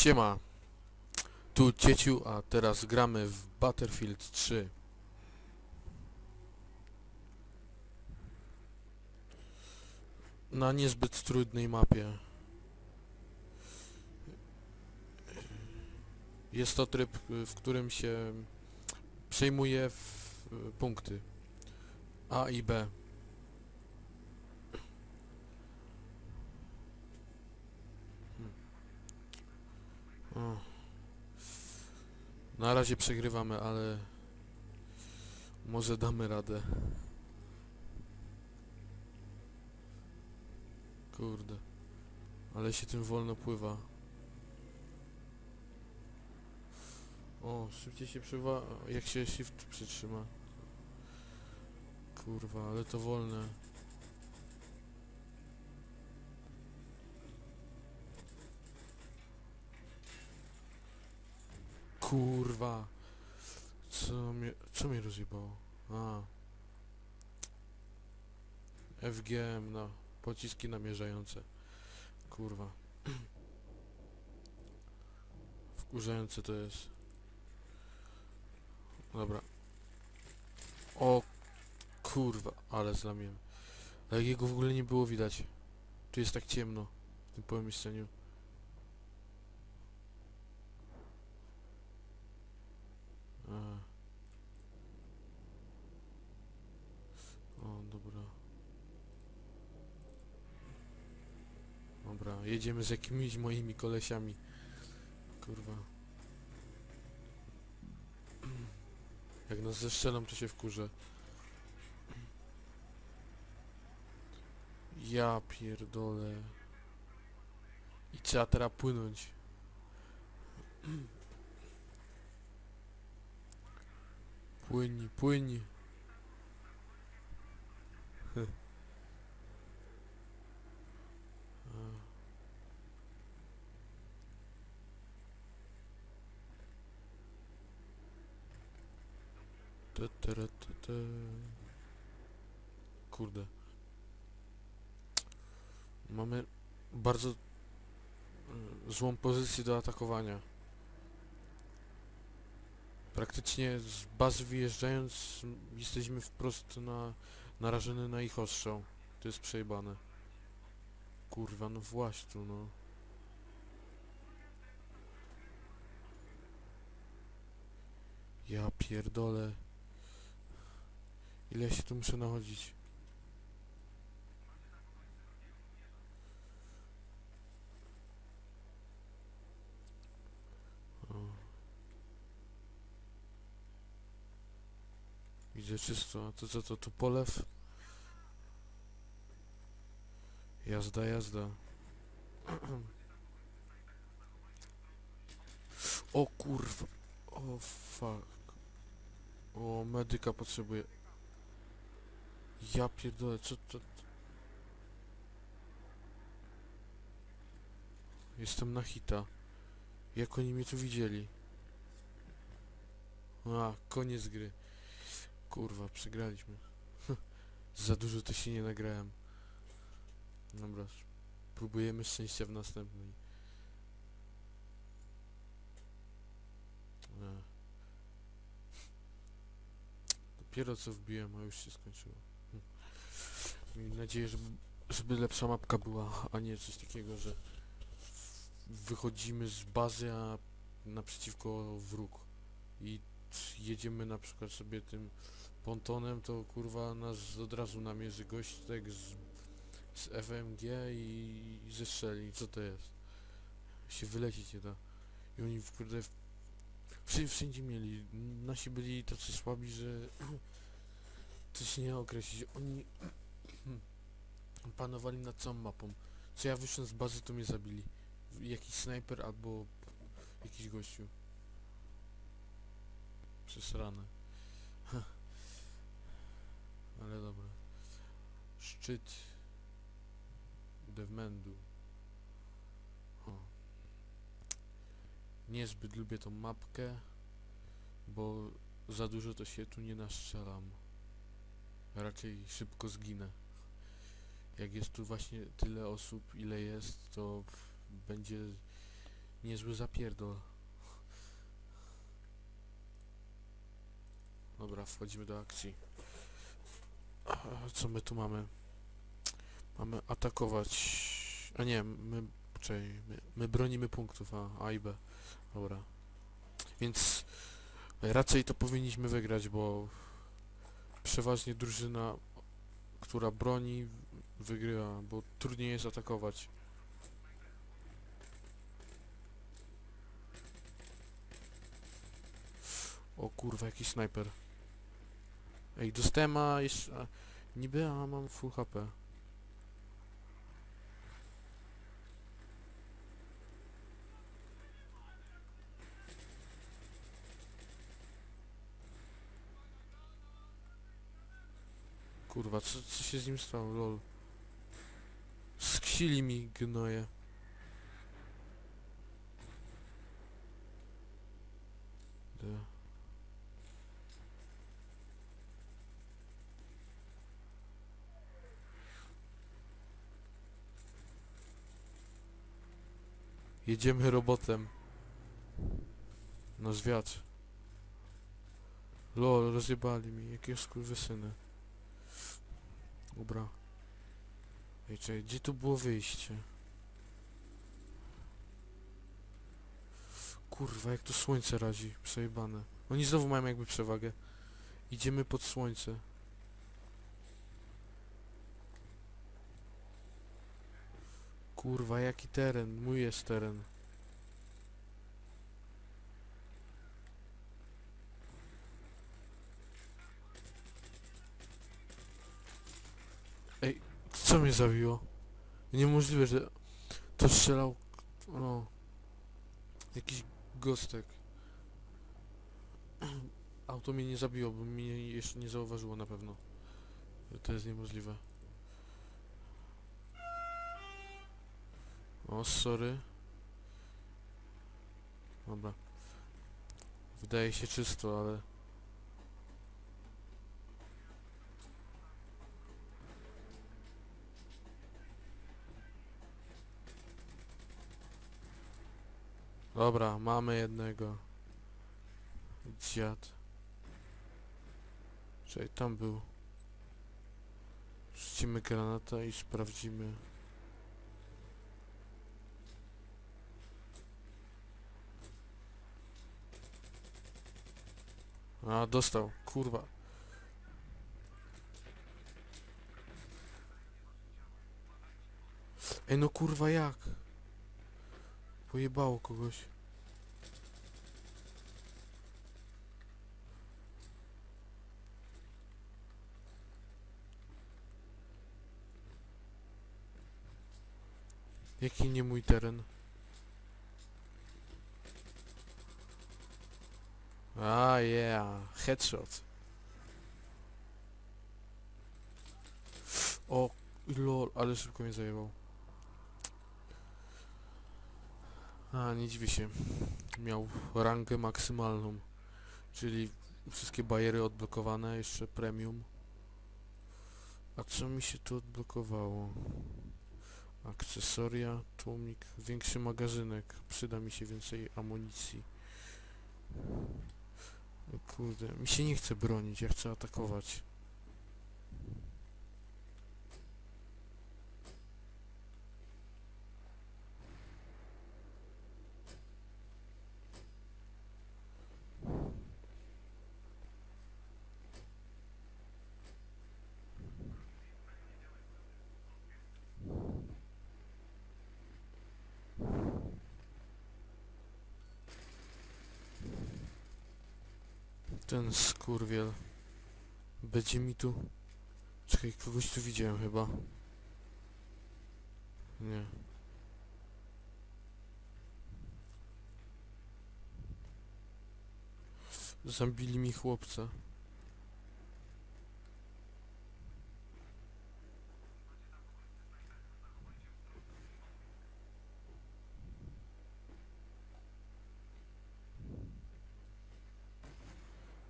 Siema, tu Cieciu, a teraz gramy w Battlefield 3. Na niezbyt trudnej mapie. Jest to tryb, w którym się przejmuje punkty A i B. O. Na razie przegrywamy, ale może damy radę. Kurde. Ale się tym wolno pływa. O, szybciej się pływa, jak się shift przytrzyma. Kurwa, ale to wolne. Kurwa. Co mnie, co mnie rozjebało? A. FGM, no. Pociski namierzające. Kurwa. Wkurzające to jest. Dobra. O kurwa, ale znamię. Ale jego w ogóle nie było widać. Tu jest tak ciemno w tym pomieszczeniu. A. O, dobra. Dobra, jedziemy z jakimiś moimi kolesiami. Kurwa. Jak nas zestrzelą, to się wkurzę. Ja pierdolę. I trzeba teraz płynąć. Płyń, płyń. Te. Kurde. Mamy bardzo y, złą pozycję do atakowania. Praktycznie z bazy wyjeżdżając jesteśmy wprost na, narażeni na ich ostrzał. To jest przejebane. Kurwa, no właśnie tu, no. Ja pierdolę. Ile się tu muszę nachodzić? O. Widzę czysto, a to co to tu polew? Jazda, jazda. O kurwa. O fuck. O, medyka potrzebuję. Ja pierdolę, co to... Jestem na hita. Jak oni mnie tu widzieli? A, koniec gry. Kurwa, przegraliśmy. Za dużo to się nie nagrałem. Dobra, próbujemy szczęścia w następnej. Dopiero co wbiłem, a już się skończyło. Miejmy nadzieję, żeby, żeby lepsza mapka była, a nie coś takiego, że wychodzimy z bazy, a naprzeciwko wróg. I jedziemy na przykład sobie tym pontonem, to kurwa nas od razu namierzy gośtek z, z FMG i, i zestrzeli. Co to jest? Się wylecieć nie da. I oni w- kurde wszędzie, wszędzie mieli. Nasi byli tacy słabi, że się nie określić. Oni panowali nad całą mapą. Co ja wyszłem z bazy, to mnie zabili. Jakiś snajper albo jakiś gościu. Przesrane. Ale Szczyt Devmendu. O. Niezbyt lubię tą mapkę, bo za dużo to się tu nie naszczelam. Raczej szybko zginę. Jak jest tu właśnie tyle osób, ile jest, to będzie niezły zapierdol. Dobra, wchodzimy do akcji. Co my tu mamy? Mamy atakować. A nie, my. Czekaj, my, my bronimy punktów A, A i B. Dobra. Więc raczej to powinniśmy wygrać, bo przeważnie drużyna, która broni, wygrywa, bo trudniej jest atakować. O kurwa, jakiś snajper. Ej, dostałem a jeszcze... A, niby, a mam full HP. Kurwa, co, co się z nim stało, lol? Sksili mi gnoje. De. Jedziemy robotem. Na zwiat. Lol, rozjebali mi, jakie skurwysyny. Dobra. Ej, gdzie tu było wyjście? Kurwa, jak to słońce razi, przejebane. Oni znowu mają jakby przewagę. Idziemy pod słońce. Kurwa, jaki teren? Mój jest teren. Co mnie zabiło? Niemożliwe, że to strzelał... No... Jakiś gostek. Auto mnie nie zabiło, bo mnie jeszcze nie zauważyło na pewno. To jest niemożliwe. O, sorry. Dobra. Wydaje się czysto, ale... Dobra, mamy jednego. Dziad. Czekaj, tam był. Rzucimy granata i sprawdzimy. A, dostał. Kurwa. Ej, no kurwa jak? Pojebało kogoś. Jaki nie mój teren? A, yeah, headshot. O, lol, ale szybko mnie zajebał. A, nie dziwię się. Miał rangę maksymalną. Czyli wszystkie bajery odblokowane, jeszcze premium. A co mi się tu odblokowało? Akcesoria, tłumik, większy magazynek. Przyda mi się więcej amunicji. Kurde, mi się nie chce bronić, ja chcę atakować. Ten skurwiel. Będzie mi tu... Czekaj, kogoś tu widziałem chyba. Nie. Zabili mi chłopca.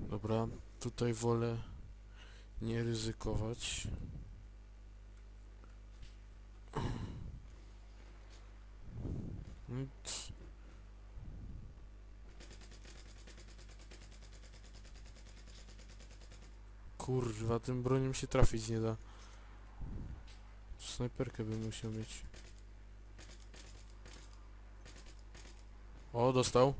Dobra, tutaj wolę nie ryzykować. Nic. Kurwa, tym bronią się trafić nie da. Snajperkę bym musiał mieć. O, dostał.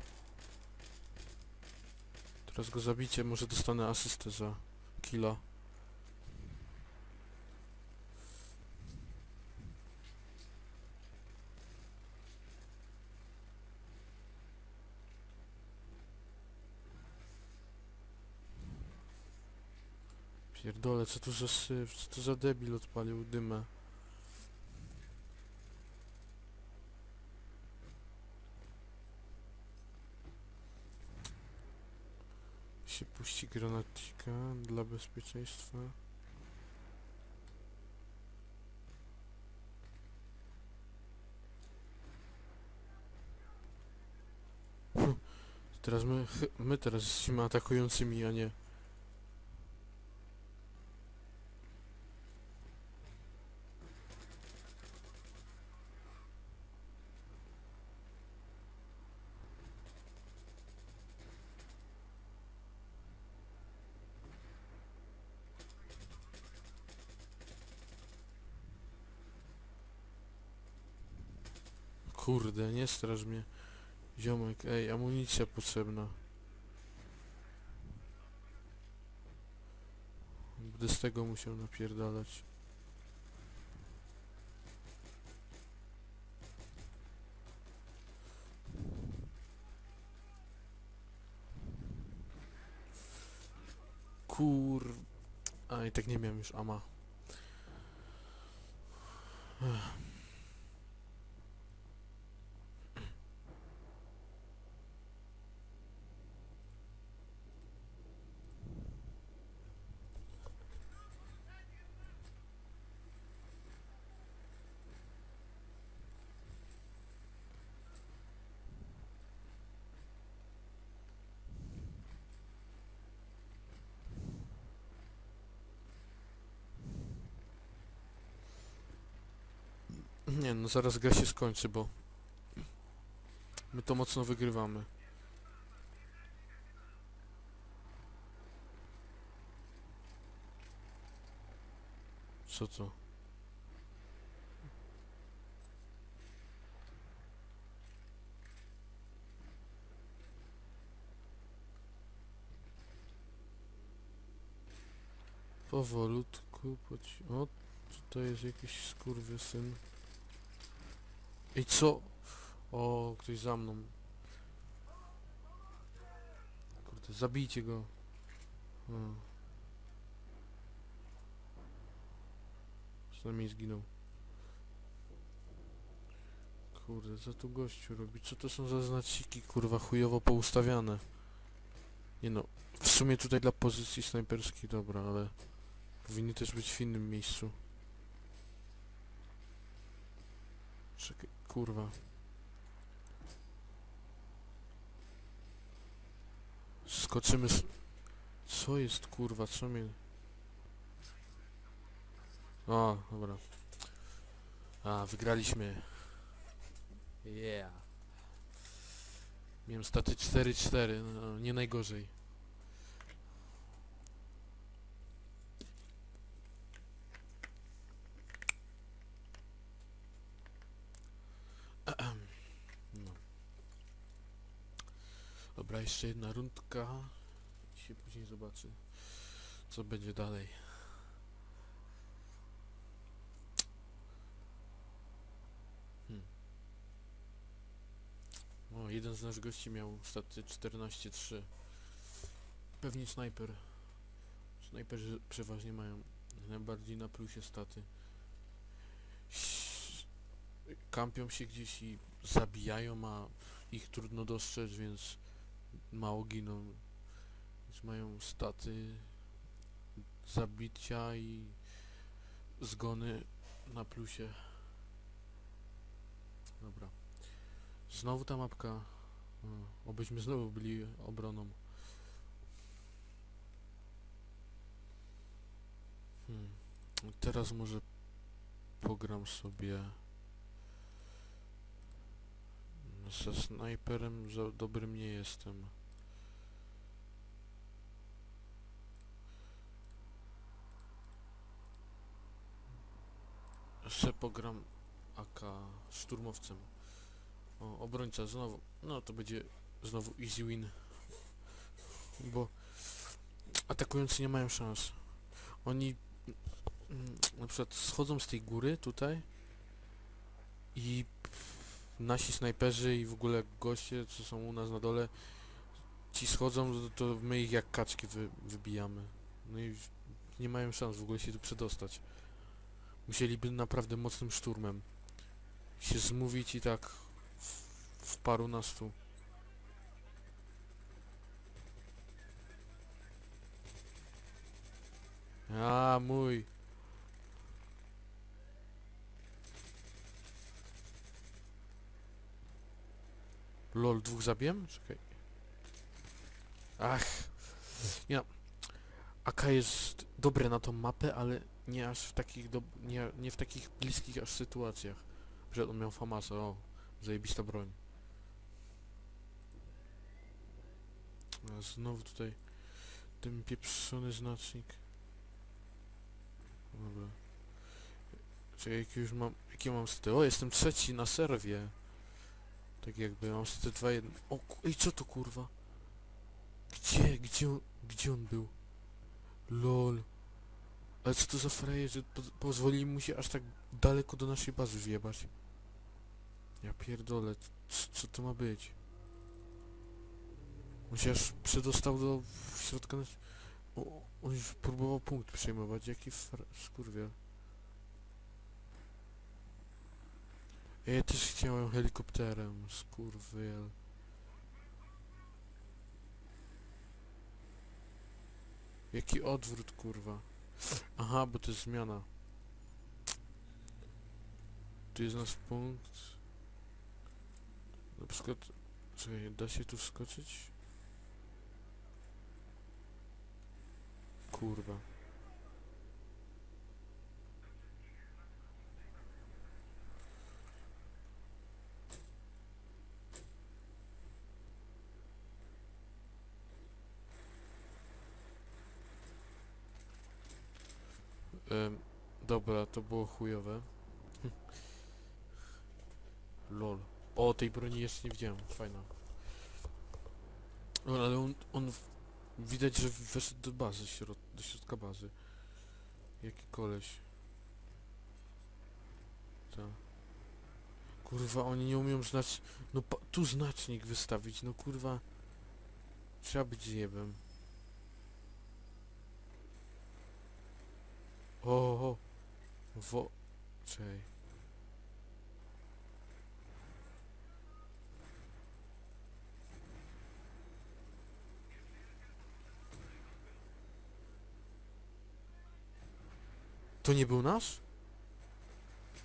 Teraz go zabicie, może dostanę asystę za killa. Pierdole, co tu za syf, co tu za debil odpalił dymę. Się puści granatnika dla bezpieczeństwa. Teraz my, my teraz jesteśmy atakującymi, a nie. Kurde, nie straż mnie. Ziomek, ej, amunicja potrzebna. Będę z tego musiał napierdalać. Kur... A, i tak nie miałem już ama. Nie, no zaraz gra się skończy, bo my to mocno wygrywamy. Co to? Powolutku, poci... O, tutaj jest jakiś skurwysyn. I co? O, ktoś za mną. Kurde, zabijcie go. Hmm. Przynajmniej zginął. Kurde, co tu gościu robi? Co to są za znaciki, kurwa, chujowo poustawiane? Nie no, w sumie tutaj dla pozycji snajperskiej dobra, ale powinny też być w innym miejscu. Czekaj, kurwa. Skoczymy s... Co jest kurwa, co mnie... O, dobra. A, wygraliśmy. Yeah. Miałem staty 4-4, no, nie najgorzej. No. Dobra, jeszcze jedna rundka. I się później zobaczy, co będzie dalej. Hmm. O, jeden z naszych gości miał staty 14-3. Pewnie snajper. Snajperzy przeważnie mają najbardziej na plusie staty. Kampią się gdzieś i zabijają, a ich trudno dostrzec, więc mało giną, więc mają staty zabicia i zgony na plusie. Dobra. Znowu ta mapka. Obyśmy znowu byli obroną. Hmm. Teraz może pogram sobie ze snajperem za dobrym nie jestem. Se pogram AK szturmowcem. O, obrońca znowu. No to będzie znowu easy win. Bo atakujący nie mają szans. Oni mm, na przykład schodzą z tej góry tutaj i nasi snajperzy i w ogóle goście, co są u nas na dole, ci schodzą, to, my ich jak kaczki wy, wybijamy. No i nie mają szans w ogóle się tu przedostać. Musieliby naprawdę mocnym szturmem się zmówić i tak w, w paru nastu. A mój. Lol, dwóch zabiłem? Czekaj. Ach. Ja. AK jest dobre na tą mapę, ale nie aż w takich do... nie, nie w takich bliskich aż sytuacjach. Że on miał Famasa, o. Zajebista broń. A znowu tutaj ten pieprzony znacznik. Dobra. Czekaj, jaki już mam... Jakie mam sty? O, jestem trzeci na serwie. Tak jakby, mam sty 2 1 O, ku- ej, co to kurwa? Gdzie? Gdzie on, gdzie on był? LOL. Ale co to za frajer, że po pozwolili mu się aż tak daleko do naszej bazy wjebać? Ja pierdolę, co to ma być? On się aż przedostał do środka nas... O, on już próbował punkt przejmować, jaki fr... skurwiel. Ja też chciałem helikopterem, skurwiel. Jaki odwrót, kurwa. Aha, bo to jest zmiana. Tu jest nasz punkt. Na przykład... Czekaj, da się tu wskoczyć? Kurwa. Em, dobra, to było chujowe. Lol. O, tej broni jeszcze nie widziałem, fajna. No, ale on, on w- widać, że weszedł do bazy, środ, do środka bazy. Jaki koleś. Ta. Kurwa, oni nie umieją znać... No tu znacznik wystawić, no kurwa. Trzeba być zjebem. O, o, wo... Czej. To nie był nasz?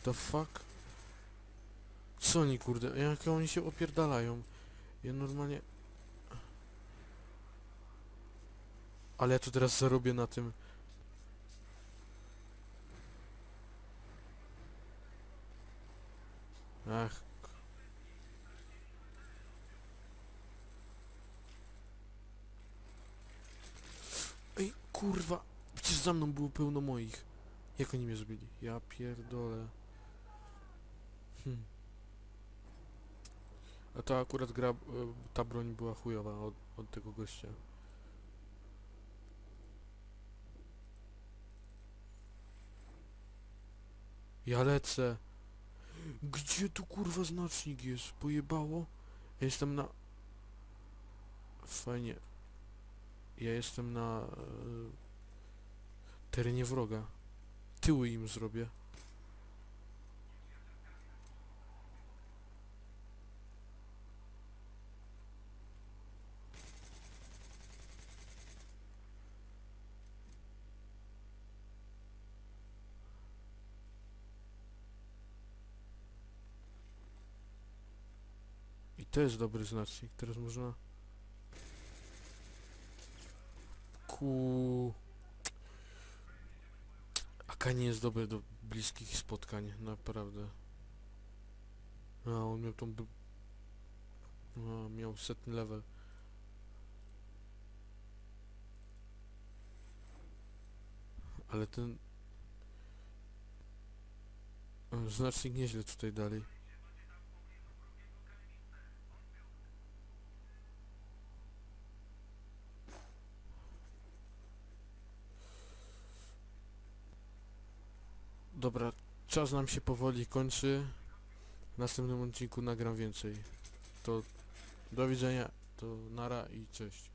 The fuck? Co oni kurde, jak oni się opierdalają? Ja normalnie... Ale ja tu teraz zarobię na tym. Ach. Ej, kurwa. Przecież za mną było pełno moich. Jak oni mnie zrobili? Ja pierdolę. Hm. A to akurat gra, e, ta broń była chujowa od, od tego gościa. Ja lecę. Gdzie tu kurwa znacznik jest? Pojebało? Ja jestem na... Fajnie. Ja jestem na... E, terenie wroga. Tyły im zrobię. To jest dobry znacznik. Teraz można... Ku... AK Kanie jest dobre do bliskich spotkań, naprawdę. A on miał tą... A, miał setny level. Ale ten... A, Znacznik nieźle tutaj dalej. Dobra, czas nam się powoli kończy. W następnym odcinku nagram więcej. To do widzenia, to nara i cześć.